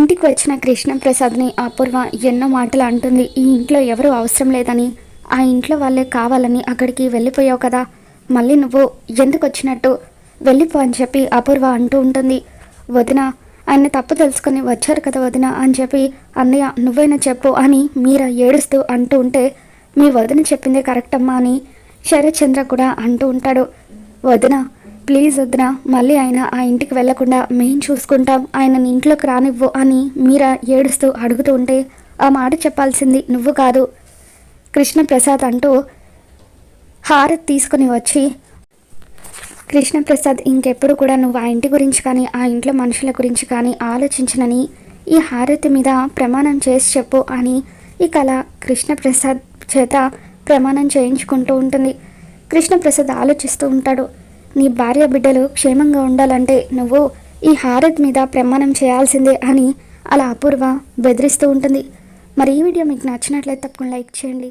ఇంటికి వచ్చిన కృష్ణప్రసాద్ని అపూర్వ ఎన్నో మాటలు అంటుంది. ఈ ఇంట్లో ఎవరు అవసరం లేదని ఆ ఇంట్లో వాళ్ళే కావాలని అక్కడికి వెళ్ళిపోయావు కదా. మళ్ళీ నువ్వు ఎందుకు వచ్చినట్టు? వెళ్ళిపో అని చెప్పి అపూర్వ అంటూ ఉంటుంది. వదిన ఆయన తప్పు తెలుసుకొని వచ్చారు కదా వదిన అని చెప్పి అన్నయ్య నువ్వైనా చెప్పు అని మీరా ఏడుస్తూ అంటూ ఉంటే మీ వదిన చెప్పిందే కరెక్ట్ అమ్మా అని శరత్చంద్ర కూడా అంటూ ఉంటాడు. వదిన ప్లీజ్ వదిన మళ్ళీ ఆయన ఆ ఇంటికి వెళ్ళకుండా మేం చూసుకుంటాం. ఆయన ఇంట్లోకి రానివ్వు అని మీరా ఏడుస్తూ అడుగుతూ ఉంటే ఆ మాట చెప్పాల్సింది నువ్వు కాదు. కృష్ణప్రసాద్ అంటూ హారత్ తీసుకుని వచ్చి కృష్ణప్రసాద్ ఇంకెప్పుడు కూడా నువ్వు ఆ ఇంటి గురించి కానీ ఆ ఇంట్లో మనుషుల గురించి కానీ ఆలోచించనని ఈ హారతి మీద ప్రమాణం చేసి చెప్పు అని ఈ కళ కృష్ణప్రసాద్ చేత ప్రమాణం చేయించుకుంటూ ఉంటుంది. కృష్ణప్రసాద్ ఆలోచిస్తూ ఉంటాడు. నీ భార్య బిడ్డలు క్షేమంగా ఉండాలంటే నువ్వు ఈ హారత్ మీద ప్రమాణం చేయాల్సిందే అని అలా అపూర్వ బెదిరిస్తూ ఉంటుంది. మరి ఈ వీడియో మీకు నచ్చినట్లయితే తప్పకుండా లైక్ చేయండి.